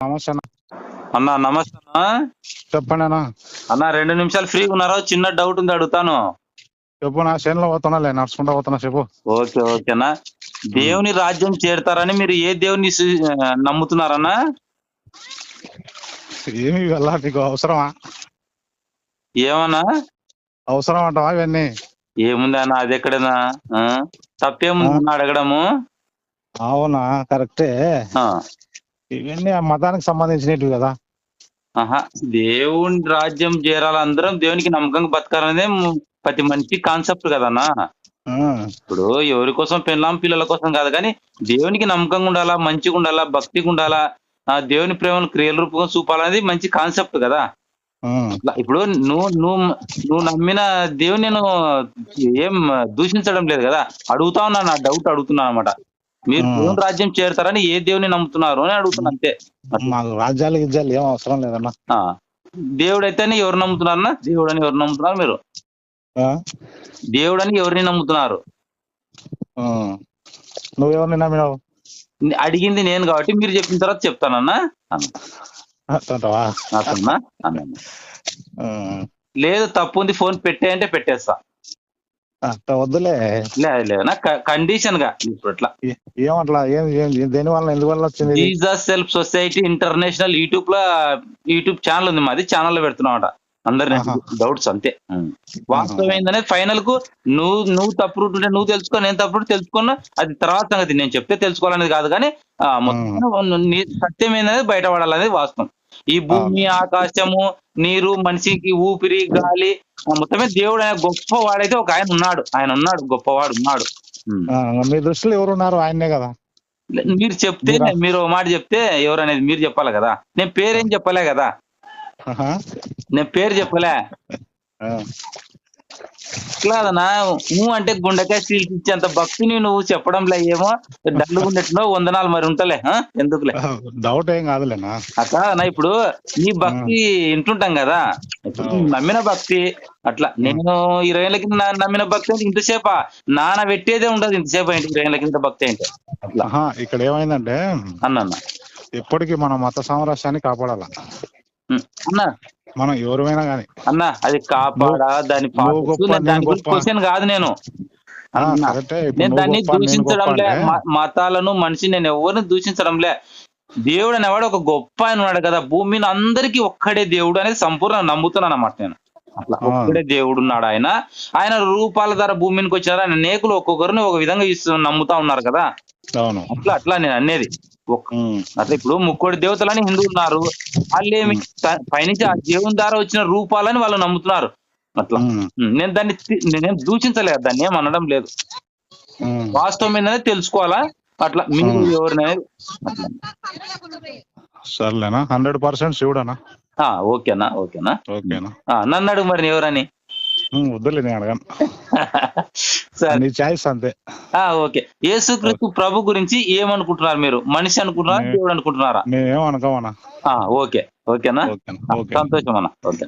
నమస్తే అన్న. నమస్తే అన్నా. చెప్పండి అన్న. అన్నా రెండు నిమిషాలు ఫ్రీగా ఉన్నారా? చిన్న డౌట్ ఉంది అడుగుతాను. చెప్పు నా చేనులో పోతున్నాలే నడుచుకుంటా పోతున్నా చెప్పు. ఓకే ఓకేనా దేవుని రాజ్యం చేరుతారని మీరు ఏ దేవుని నమ్ముతున్నారన్నా? ఏమి వెళ్ళా నీకు అవసరమా? ఏమన్నా? అవసరం అంటావా ఇవన్నీ? ఏముంది అన్న అది ఎక్కడైనా? తప్పేముంది అన్న అడగడము? అవునా కరెక్టే. ఇవన్నీ ఆ మతానికి సంబంధించినవి కదా. ఆహా దేవుని రాజ్యం చేరాలి అందరం దేవునికి నమ్మకంగా బతకాలనేదే ప్రతి మనిషి కాన్సెప్ట్ కదన్నా ఇప్పుడు ఎవరి కోసం పెళ్ళాం పిల్లల కోసం కాదు కానీ దేవునికి నమ్మకంగా ఉండాలా మంచిగా ఉండాలా భక్తిగా ఉండాలా ఆ దేవుని ప్రేమను క్రియల రూపంగా చూపాలనేది మంచి కాన్సెప్ట్ కదా. ఇప్పుడు నువ్వు నువ్వు నువ్వు నమ్మిన దేవుని నేను ఏం దూషించడం లేదు కదా. అడుగుతా ఉన్నా నా డౌట్ అడుగుతున్నాను అనమాట. మీరు. దేవుని రాజ్యం చేరుతారని ఏ దేవుని నమ్ముతున్నారు అని అడుగుతున్నా అంతే. మాకు రాజ్యాలు గిజ్జాలు ఏం అవసరం లేదన్నా. దేవుడు అయితేనే ఎవరు నమ్ముతున్నారన్నా దేవుడు అని ఎవరు నమ్ముతున్నారు మీరు? దేవుడు అని ఎవరిని నమ్ముతున్నారు. నువ్వెవరిని నమ్మినావు? అడిగింది నేను కాబట్టి మీరు చెప్పిన తర్వాత చెప్తానన్నా? లేదు తప్పు ఉంది ఫోన్ పెట్టే అంటే పెట్టేస్తా. అట్ట వద్దులే లేదు కండిషన్గా ఇప్పుడు అట్లా ఏమట్లా ఏం ఏం దేని వల్ల ఎందువల్ల వచ్చింది? జీసస్ సెల్ఫ్ సొసైటీ ఇంటర్నేషనల్ యూట్యూబ్లో యూట్యూబ్ ఛానల్ ఉంది మాది ఛానల్లో పెడుతున్నామాట అందరిని ఆహా. డౌట్స్ అంతే. వాస్తవం ఏందనేది ఫైనల్కు నువ్వు నువ్వు తప్పు రూట్ ఉంటే నువ్వు తెలుసుకో నేను తప్పు రూట్ తెలుసుకున్నా అది తర్వాత సంగతి నేను చెప్తే తెలుసుకోవాలనేది కాదు కానీ మొత్తం సత్యం ఏందనేది బయటపడాలనేది వాస్తవం ఈ భూమి ఆకాశము నీరు మనిషికి ఊపిరి గాలి మొత్తమే దేవుడు ఆయన గొప్పవాడైతే ఒక ఆయన ఉన్నాడు. ఆయన ఉన్నాడు గొప్పవాడు ఉన్నాడు. మీ దృష్టిలో ఎవరున్నారు ఆయన్నే కదా. మీరు చెప్తే మీరా? మాట చెప్తే ఎవరు అనేది మీరు చెప్పాలి కదా. నేను పేరేం చెప్పలే కదా. నేను పేరు చెప్పలే. ఇట్లాదనా నువ్వు అంటే గుండెకాయ స్టీల్స్ ఇచ్చేంత భక్తిని నువ్వు చెప్పడంలే ఏమో. డల్లు ఉన్నట్టునో వందనాలు మరి ఉంటలే? ఎందుకులే? డౌట్ ఏం కాదులేనా? అట్లా నా ఇప్పుడు నీ భక్తి వింటుంటాం కదా. నమ్మిన భక్తి అట్లా. నేను ఇరవై ఏళ్ళ కింద నమ్మిన భక్తి అంటే ఇంతసేపా? నాన్న పెట్టేదే ఉండదు ఇంతసేపు ఏంటి? ఇరవై ఏళ్ళ కింద భక్తి అంటే అట్లా. ఇక్కడ ఏమైందంటే అన్న ఎప్పటికీ మన మత సామరస్యాన్ని కాపాడాల? అన్న. మనం ఎవరైనా కానీ అన్న అది కాపాడా? దాని. క్వశ్చన్ కాదు నేను. దాన్ని దూషించడంలే. మతాలను మనిషి నేను ఎవరిని దూషించడంలే. దేవుడు అనేవాడు ఒక గొప్ప ఆయన ఉన్నాడు కదా. భూమిని అందరికీ ఒక్కడే దేవుడు అనేది సంపూర్ణ నమ్ముతున్నాను అన్నమాట నేను. అట్లా. ఒక్కడే దేవుడు ఉన్నాడు ఆయన. ఆయన రూపాల ద్వారా భూమికి వచ్చినారు. ఆయన నేకులు ఒక్కొక్కరిని ఒక విధంగా ఇస్తూ నమ్ముతా ఉన్నారు కదా. అవును. అట్లా అట్లా నేను అనేది అట్లా ఇప్పుడు ముక్కోటి దేవతలని హిందువులు ఉన్నారు. వాళ్ళేమి పైనుంచి ఆ దేవుని ద్వారా వచ్చిన రూపాలని వాళ్ళు నమ్ముతున్నారు. అట్లా. నేను దాన్ని నేనేం దూషించలేదు దాన్ని ఏం అనడం లేదు. వాస్తవం ఏంటనేది తెలుసుకోవాలా? అట్లా మీరు అట్లా. సర్లేనా హండ్రెడ్ పర్సెంట్ శివుడనా? ఆ, ఓకేనా ఓకేనా? ఓకేనా. నన్ను అడుగు మరి ఎవరని? వద్దులే నేను అడగాను సరే నీ చాయిస్ అంతే ఆ, ఓకే యేసుక్రీస్తు ప్రభు గురించి ఏమనుకుంటున్నారు మీరు మనిషి అనుకుంటున్నారా దేవుడు అనుకుంటున్నారా ఓకే ఓకేనా సంతోషం అన్న ఓకే